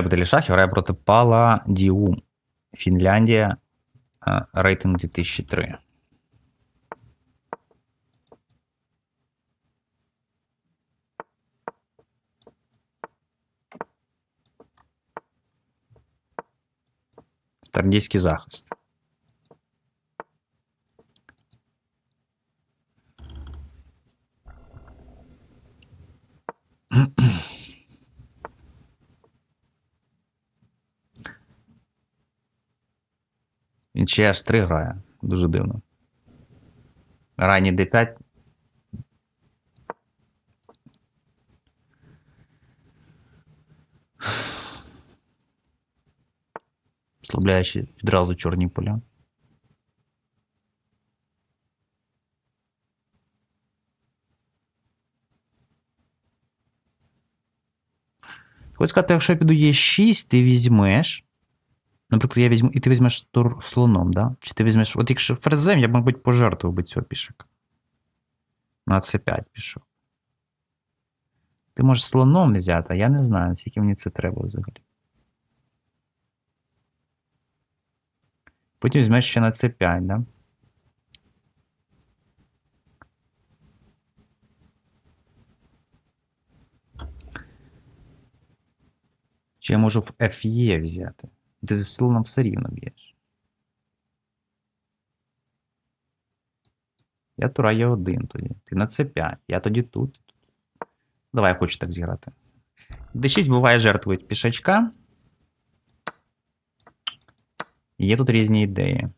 Баталій Шахів грає проти Пала Діу. Фінляндія. е, Рейтинг 2003. Стардійський захист. Він ще аж 3 грає. Дуже дивно. Ранній D5. Слабляючи відразу чорні поля. Хочу сказати, якщо я піду Е6, ти візьмеш. Наприклад, я візьму, і ти візьмеш слоном, да? Чи ти візьмеш. От якщо ферзем, я мабуть, пожертвував би цього пішака. На С5 пішов. Ти можеш слоном взяти, а я не знаю, скільки мені це треба взагалі. Потім візьмеш ще на С5, да? Чи я можу в FE взяти? Ти слоном все рівно б'єш. Я тура є один тоді. Ти на це 5. Я тоді тут. Давай я хочу так зіграти. D6 буває жертвують пішачка. Є тут різні ідеї.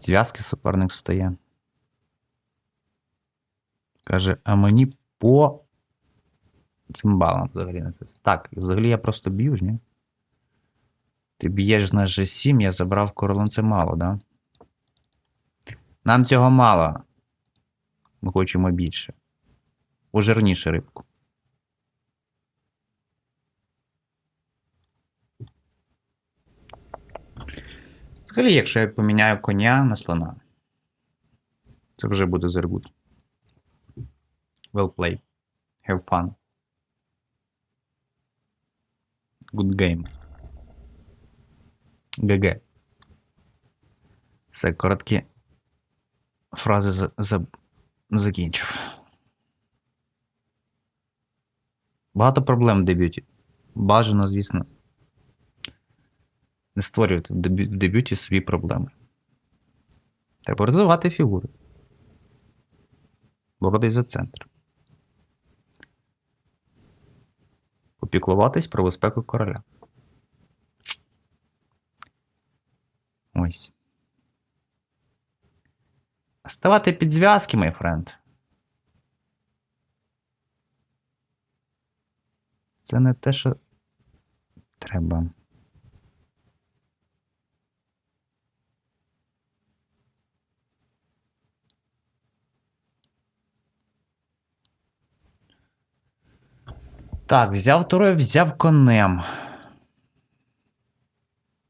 Зв'язки суперник встає. Каже, а мені по цим балам взагалі не це. Так, взагалі я просто б'ю ж, ні? Ти б'єш на G7, я забрав королем, це мало, да? Нам цього мало. Ми хочемо більше. Ожирніше рибку. Взагалі, якщо я поміняю коня на слона, це вже буде зергут. Well played. Have fun. Good game. ГГ. Все, короткі фрази за, за, закінчив. Багато проблем в дебюті. Бажано, звісно. Не створювати в дебюті собі проблеми. Треба розвивати фігури. Боротись за центр. Попіклуватись про безпеку короля. Ось. Ставати під зв'язки, мій френд. Це не те, що треба. Так, взяв турою, взяв конем.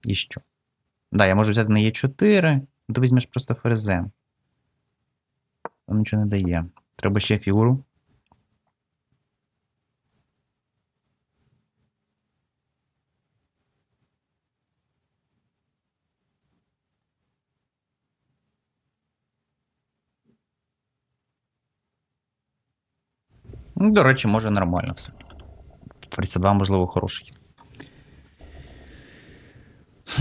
І що? Да, я можу взяти на Е4, ну, ти візьмеш просто ферзем. Там нічого не дає. Треба ще фігуру. До речі, може нормально все. Ферзь 2, можливо, хороший.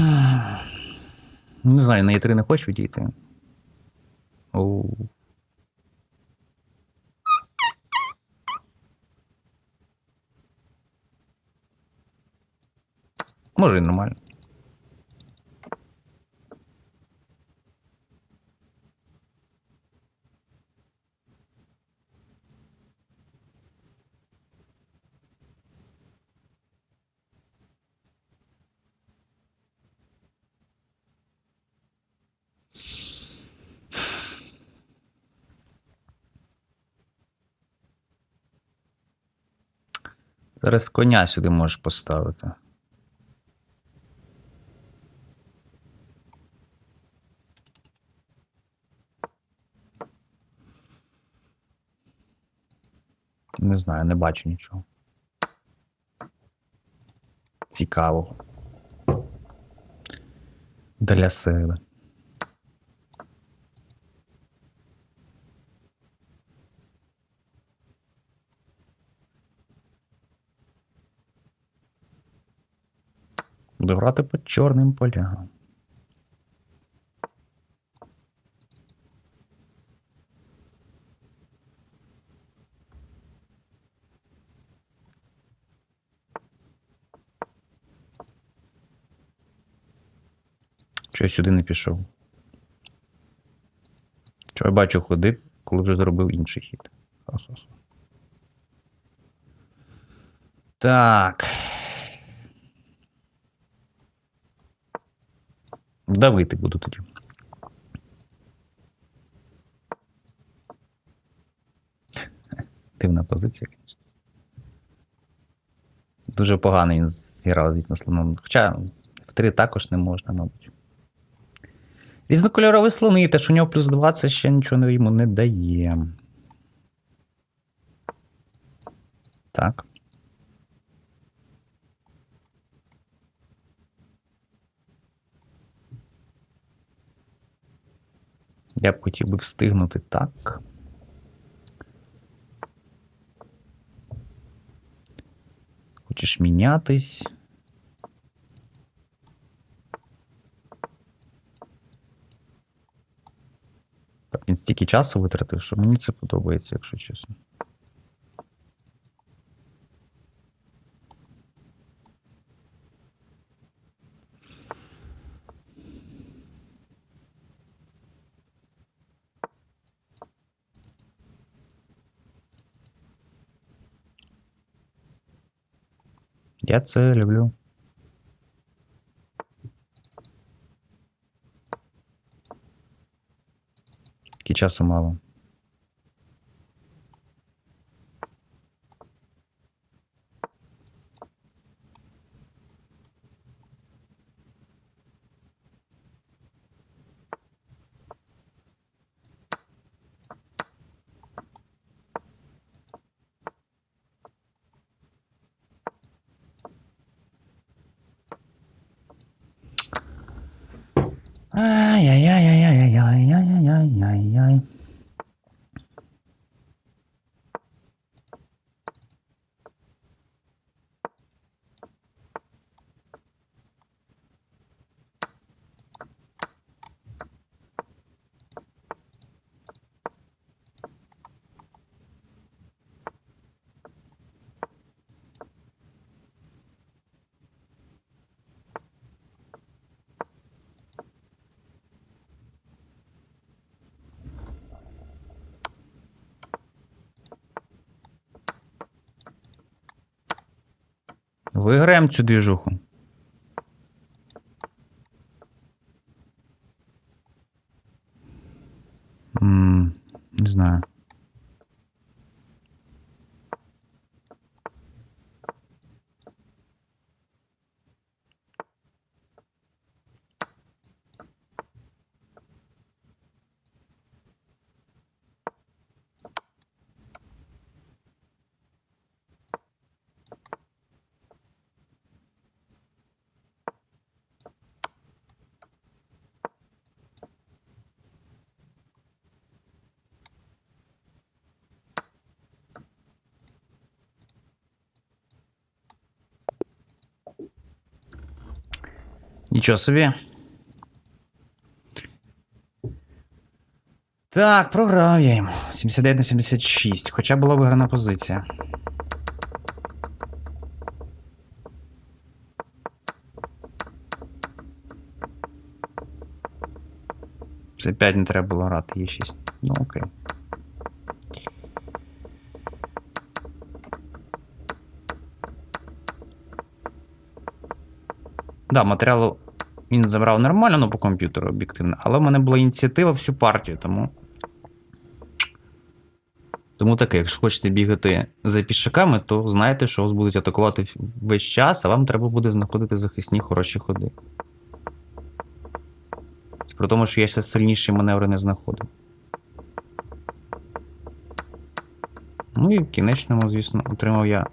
Не знаю, на Е3 не хочу відійти. Може і нормально. Зараз коня сюди можеш поставити. Не знаю, не бачу нічого. Цікаво. Для себе. Буду грати по чорним полям. Чого я сюди не пішов? Чого я бачу ходив, коли вже зробив інший хід. Ха-ха-ха. Так. Давити буду тоді. Дивна позиція. Дуже погано він зіграв, звісно, слоном. Хоча в три також не можна, мабуть. Різнокольорові слони, те, що у нього плюс 2, це ще нічого йому не дає. Так. Я б хотів би встигнути так. Хочеш мінятись? Так, він стільки часу витратив, що мені це подобається, якщо чесно. Я це люблю. Тільки часу мало. Ai, ai, ai, Виграємо цю двіжуху. М, Не знаю. Нічого собі. Так, програв я йому. 79 на 76. Хоча була виграна позиція. Це 5 не треба було грати, є 6. Ну окей. Да, матеріалу він забрав нормально, ну по комп'ютеру об'єктивно, але в мене була ініціатива всю партію, тому. Тому таке, якщо хочете бігати за пішаками, то знайте, що вас будуть атакувати весь час, а вам треба буде знаходити захисні хороші ходи. При тому, що я ще сильніші маневри не знаходив. Ну і в кінечному, звісно, отримав я,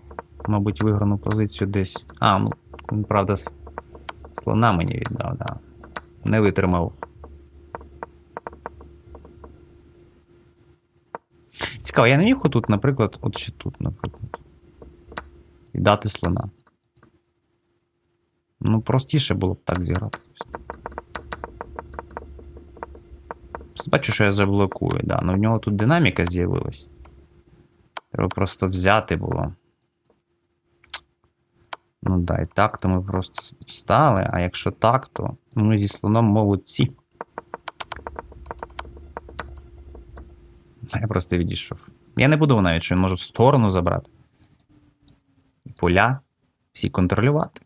мабуть, виграну позицію десь. А, ну, правда, слона мені віддав, да. Не витримав. Цікаво, я не міг отут, наприклад, от ще тут, наприклад. Віддати слона. Ну, простіше було б так зіграти. Бачу, що я заблокую, да. Ну в нього тут динаміка з'явилась. Треба просто взяти було. Ну да, і так, то ми просто встали, а якщо так, то ми зі слоном молодці. Я просто відійшов. Я не буду навіть, що він може в сторону забрати. Поля всі контролювати.